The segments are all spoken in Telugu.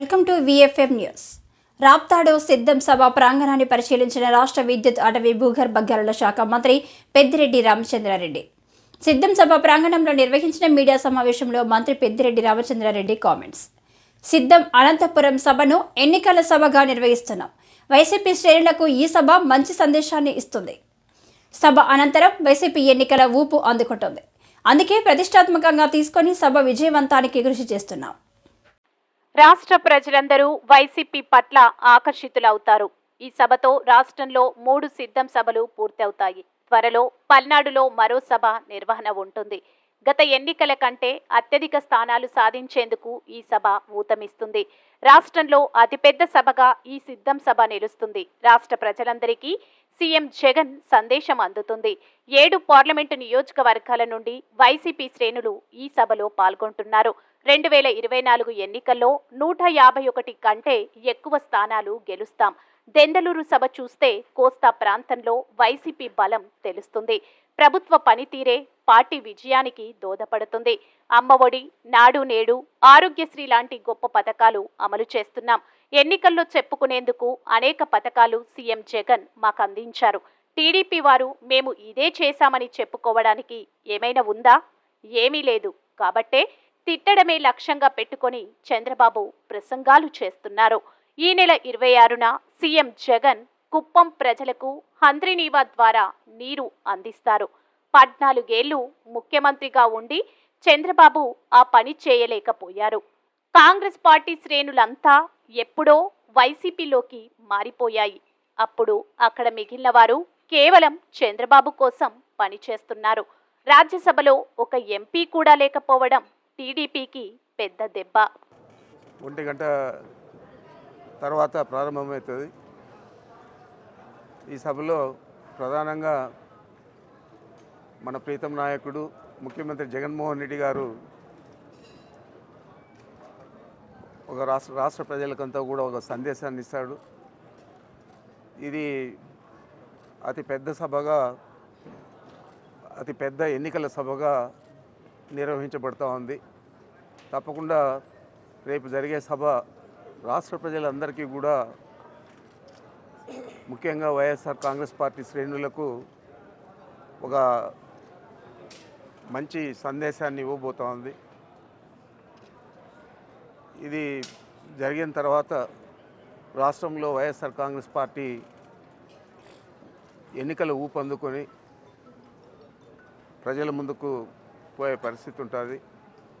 Welcome to VFM news Raptadu సిద్ధం సభ ప్రాంగణాన్ని పరిశీలించిన రాష్ట్ర విద్యుత్ అటవీ భూగర్భ గనుల శాఖ మంత్రి పెద్దిరెడ్డి రామచంద్రారెడ్డి. సిద్ధం సభ ప్రాంగణంలో నిర్వహించిన మీడియా సమావేశంలో మంత్రి పెద్దిరెడ్డి రామచంద్రారెడ్డి కామెంట్స్ సిద్ధం అనంతపురం సభను ఎన్నికల సభగా నిర్వహిస్తున్నాం. వైసీపీ శ్రేణులకు ఈ సభ మంచి సందేశాన్ని ఇస్తుంది. సభ అనంతరం వైసీపీ ఎన్నికల ఊపు అందుకుంటుంది. అందుకే ప్రతిష్టాత్మకంగా తీసుకొని సభ విజయవంతానికి కృషి చేస్తున్నాం. రాష్ట్ర ప్రజలందరూ వైసీపీ పట్ల ఆకర్షితులవుతారు. ఈ సభతో రాష్ట్రంలో మూడు సిద్ధం సభలు పూర్తవుతాయి. త్వరలో పల్నాడులో మరో సభ నిర్వహణ ఉంటుంది. గత ఎన్నికల కంటే అత్యధిక స్థానాలు సాధించేందుకు ఈ సభ ఊతమిస్తుంది. రాష్ట్రంలో అతిపెద్ద సభగా ఈ సిద్ధం సభ నిలుస్తుంది. రాష్ట్ర ప్రజలందరికీ సీఎం జగన్ సందేశం అందుతుంది. ఏడు పార్లమెంటు నియోజకవర్గాల నుండి వైసీపీ శ్రేణులు ఈ సభలో పాల్గొంటున్నారు. రెండు వేల ఇరవై నాలుగు ఎన్నికల్లో నూట యాభై ఒకటి కంటే ఎక్కువ స్థానాలు గెలుస్తాం. దెందలూరు సభ చూస్తే కోస్తా ప్రాంతంలో వైసీపీ బలం తెలుస్తుంది. ప్రభుత్వ పనితీరే పార్టీ విజయానికి దోదపడుతుంది అమ్మఒడి నాడు నేడు ఆరోగ్యశ్రీ లాంటి గొప్ప పథకాలు అమలు చేస్తున్నాం. ఎన్నికల్లో చెప్పుకునేందుకు అనేక పథకాలు సీఎం జగన్ మాకు అందించారు. టీడీపీ వారు మేము ఇదే చేశామని చెప్పుకోవడానికి ఏమైనా ఉందా? ఏమీ లేదు. కాబట్టే తిట్టడమే లక్ష్యంగా పెట్టుకొని చంద్రబాబు ప్రసంగాలు చేస్తున్నారు. ఈ నెల ఇరవై ఆరున సీఎం జగన్ కుప్పం ప్రజలకు హంద్రినీవా ద్వారా నీరు అందిస్తారు. పద్నాలుగేళ్ళు ముఖ్యమంత్రిగా ఉండి చంద్రబాబు ఆ పని చేయలేకపోయారు. కాంగ్రెస్ పార్టీ శ్రేణులంతా ఎప్పుడో వైసీపీలోకి మారిపోయాయి. అప్పుడు అక్కడ మిగిలిన వారు కేవలం చంద్రబాబు కోసం పనిచేస్తున్నారు. రాజ్యసభలో ఒక ఎంపీ కూడా లేకపోవడం టీడీపీకి పెద్ద దెబ్బ. ఒంటి గంట తర్వాత ప్రారంభమవుతుంది. ఈ సభలో ప్రధానంగా మన ప్రీతం నాయకుడు ముఖ్యమంత్రి జగన్మోహన్ రెడ్డి గారు ఒక రాష్ట్ర రాష్ట్ర ప్రజలకంతా కూడా ఒక సందేశాన్ని ఇస్తాడు. ఇది అతి పెద్ద సభగా అతి పెద్ద ఎన్నికల సభగా నిర్వహించబడుతూ ఉంది. తప్పకుండా రేపు జరిగే సభ రాష్ట్ర ప్రజలందరికీ కూడా ముఖ్యంగా వైఎస్ఆర్ కాంగ్రెస్ పార్టీ శ్రేణులకు ఒక మంచి సందేశాన్ని ఇవ్వబోతోంది ఇది జరిగిన తర్వాత రాష్ట్రంలో వైఎస్ఆర్ కాంగ్రెస్ పార్టీ ఎన్నికలు ఊపందుకొని ప్రజల ముందుకు పోయే పరిస్థితి ఉంటుంది.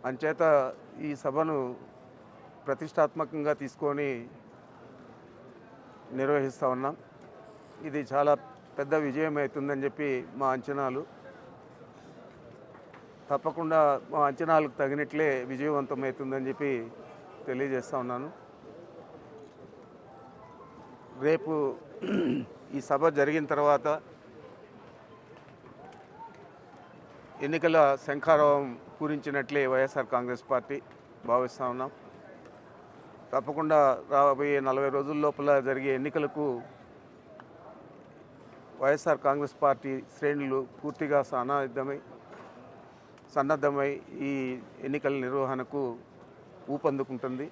అంచేత ఈ సభను ప్రతిష్టాత్మకంగా తీసుకొని నిర్వహిస్తూ ఉన్నాం. ఇది చాలా పెద్ద విజయం అవుతుందని చెప్పి మా అంచనాలు. తప్పకుండా మా అంచనాలకు తగినట్లే విజయవంతం అవుతుందని చెప్పి తెలియజేస్తూ ఉన్నాను. రేపు ఈ సభ జరిగిన తర్వాత ఎన్నికల శంఖారావం పూరించినట్లే వైఎస్ఆర్ కాంగ్రెస్ పార్టీ భావిస్తూ ఉన్నాం. తప్పకుండా రాబోయే నలభై రోజుల లోపల జరిగే ఎన్నికలకు వైఎస్ఆర్ కాంగ్రెస్ పార్టీ శ్రేణులు పూర్తిగా సన్నద్ధమై సన్నద్ధమై ఈ ఎన్నికల నిర్వహణకు ఊపందుకుంటుంది.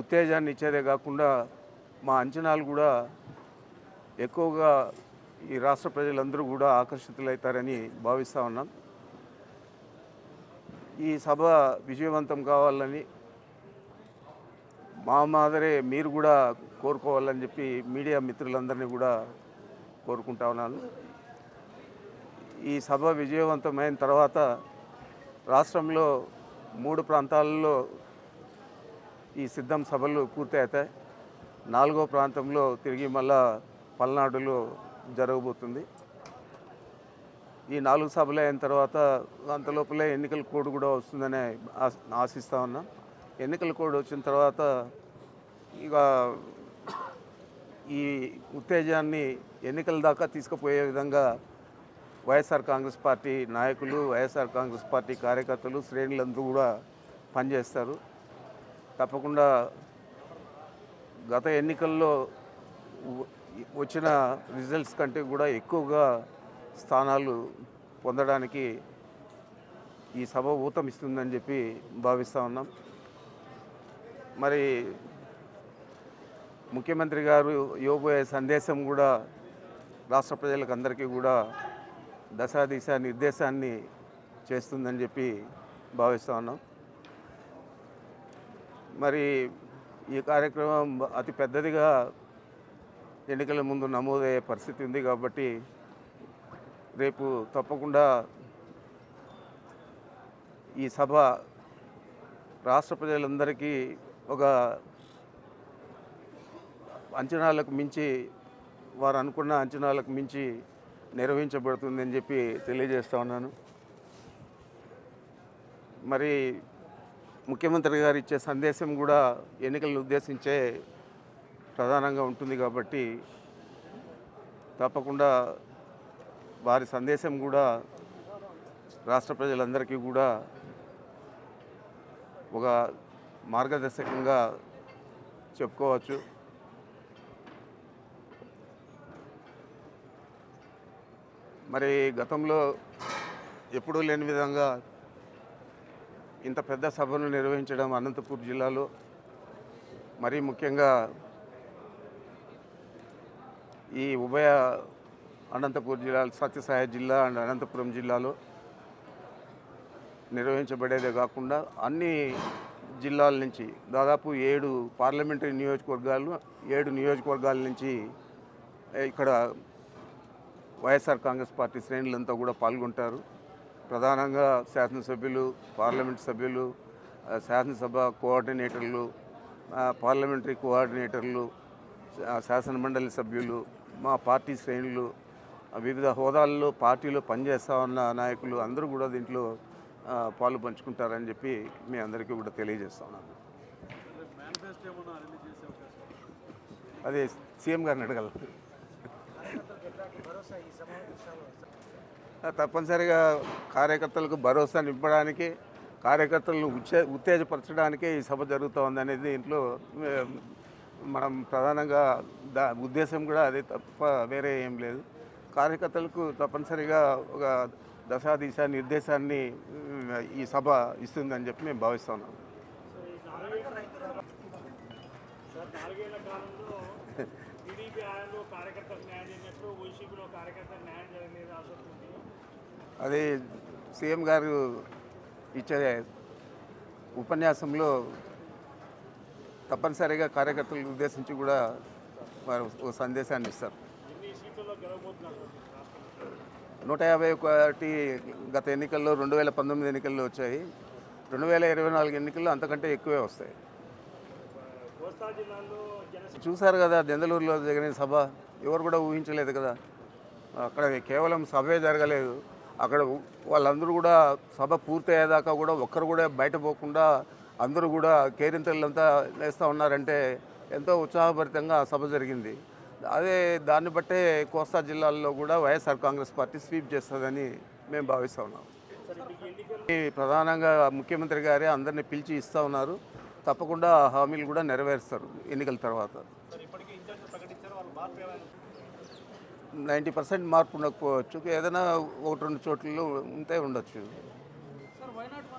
ఉత్తేజాన్ని ఇచ్చేదే కాకుండా మా అంచనాలు కూడా ఎక్కువగా ఈ రాష్ట్ర ప్రజలందరూ కూడా ఆకర్షితులవుతారని భావిస్తూ ఉన్నాం. ఈ సభ విజయవంతం కావాలని మా మాదిరే మీరు కూడా కోరుకోవాలని చెప్పి మీడియా మిత్రులందరినీ కూడా కోరుకుంటా ఉన్నాను. ఈ సభ విజయవంతమైన తర్వాత రాష్ట్రంలో మూడు ప్రాంతాలలో ఈ సిద్ధం సభలు పూర్తవుతాయి. నాలుగో ప్రాంతంలో తిరిగి మళ్ళా పల్నాడులో జరగబోతుంది. ఈ నాలుగు సభలు అయిన తర్వాత అంతలోపలే ఎన్నికల కోడ్ కూడా వస్తుందని ఆశ- ఆశిస్తా ఉన్నాం. ఎన్నికల కోడ్ వచ్చిన తర్వాత ఇక ఈ ఉత్తేజాన్ని ఎన్నికల దాకా తీసుకుపోయే విధంగా వైఎస్ఆర్ కాంగ్రెస్ పార్టీ నాయకులు వైఎస్ఆర్ కాంగ్రెస్ పార్టీ కార్యకర్తలు శ్రేణులందరూ కూడా పనిచేస్తారు. తప్పకుండా గత ఎన్నికల్లో వచ్చిన రిజల్ట్స్ కంటే కూడా ఎక్కువగా స్థానాలు పొందడానికి ఈ సభ ఊతమిస్తుందని చెప్పి భావిస్తూ ఉన్నాం. మరి ముఖ్యమంత్రి గారు ఇవ్వబోయే సందేశం కూడా రాష్ట్ర ప్రజలకు అందరికీ కూడా దశాదిశ నిర్దేశాన్ని చేస్తుందని చెప్పి భావిస్తూ ఉన్నాం. మరి ఈ కార్యక్రమం అతి పెద్దదిగా ఎన్నికల ముందు నమోదయ్యే పరిస్థితి ఉంది కాబట్టి రేపు తప్పకుండా ఈ సభ రాష్ట్ర ప్రజలందరికీ ఒక అంచనాలకు మించి వారు అనుకున్న అంచనాలకు మించి నిర్వహించబడుతుందని చెప్పి తెలియజేస్తా ఉన్నాను. మరి ముఖ్యమంత్రి గారు ఇచ్చే సందేశం కూడా ఎన్నికలను ఉద్దేశించే ప్రధానంగా ఉంటుంది కాబట్టి తప్పకుండా వారి సందేశం కూడా రాష్ట్ర ప్రజలందరికీ కూడా ఒక మార్గదర్శకంగా చెప్పుకోవచ్చు. మరి గతంలో ఎప్పుడూ లేని విధంగా ఇంత పెద్ద సభను నిర్వహించడం అనంతపూర్ జిల్లాలో మరీ ముఖ్యంగా ఈ ఉభయ అనంతపురం జిల్లా సత్యసాయి జిల్లా అండ్ అనంతపురం జిల్లాలో నిర్వహించబడేదే కాకుండా అన్ని జిల్లాల నుంచి దాదాపు ఏడు పార్లమెంటరీ నియోజకవర్గాలు ఏడు నియోజకవర్గాల నుంచి ఇక్కడ వైఎస్ఆర్ కాంగ్రెస్ పార్టీ శ్రేణులంతా కూడా పాల్గొంటారు. ప్రధానంగా శాసనసభ్యులు పార్లమెంట్ సభ్యులు శాసనసభ కోఆర్డినేటర్లు పార్లమెంటరీ కోఆర్డినేటర్లు శాసనమండలి శాసన మండలి సభ్యులు మా పార్టీ శ్రేణులు వివిధ హోదాల్లో పార్టీలో పనిచేస్తా ఉన్న నాయకులు అందరూ కూడా దీంట్లో పాలు పంచుకుంటారని చెప్పి మీ అందరికీ కూడా తెలియజేస్తా ఉన్నాను. అదే సీఎం గారిని అడగల. తప్పనిసరిగా కార్యకర్తలకు భరోసా నింపడానికి కార్యకర్తలను ఉచ్చే ఉత్తేజపరచడానికే ఈ సభ జరుగుతూ ఉందనేది దీంట్లో మనం ప్రధానంగా దా ఉద్దేశం కూడా అదే తప్ప వేరే ఏం లేదు. కార్యకర్తలకు తప్పనిసరిగా ఒక దశా దిశ నిర్దేశాన్ని ఈ సభ ఇస్తుందని చెప్పి మేము భావిస్తున్నాం అది సీఎం గారు ఇచ్చే ఉపన్యాసంలో తప్పనిసరిగా కార్యకర్తలను ఉద్దేశించి కూడా వారు ఒక సందేశాన్ని ఇస్తారు. నూట యాభై ఒకటి గత ఎన్నికల్లో రెండు వేల పంతొమ్మిది ఎన్నికల్లో వచ్చాయి. రెండు వేల ఇరవై నాలుగు ఎన్నికల్లో అంతకంటే ఎక్కువే వస్తాయి. చూశారు కదా దెందలూరులో జరిగిన సభ. ఎవరు కూడా ఊహించలేదు కదా. అక్కడ కేవలం సభే జరగలేదు. అక్కడ వాళ్ళందరూ కూడా సభ పూర్తయ్యేదాకా కూడా ఒక్కరు కూడా బయట పోకుండా అందరూ కూడా కేరింతలంతా వేస్తూ ఉన్నారంటే ఎంతో ఉత్సాహభరితంగా ఆ సభ జరిగింది. అదే దాన్ని బట్టే కోస్తా జిల్లాల్లో కూడా వైఎస్ఆర్ కాంగ్రెస్ పార్టీ స్వీప్ చేస్తుందని మేము భావిస్తూ ఉన్నాం. ఈ ప్రధానంగా ముఖ్యమంత్రి గారే అందరినీ పిలిచి ఇస్తూ ఉన్నారు. తప్పకుండా హామీలు కూడా నెరవేరుస్తారు ఎన్నికల తర్వాత. నైంటీ పర్సెంట్ మార్పు ఉండకపోవచ్చు. ఏదైనా ఒకటి రెండు చోట్లలో ఉంటే ఉండొచ్చు.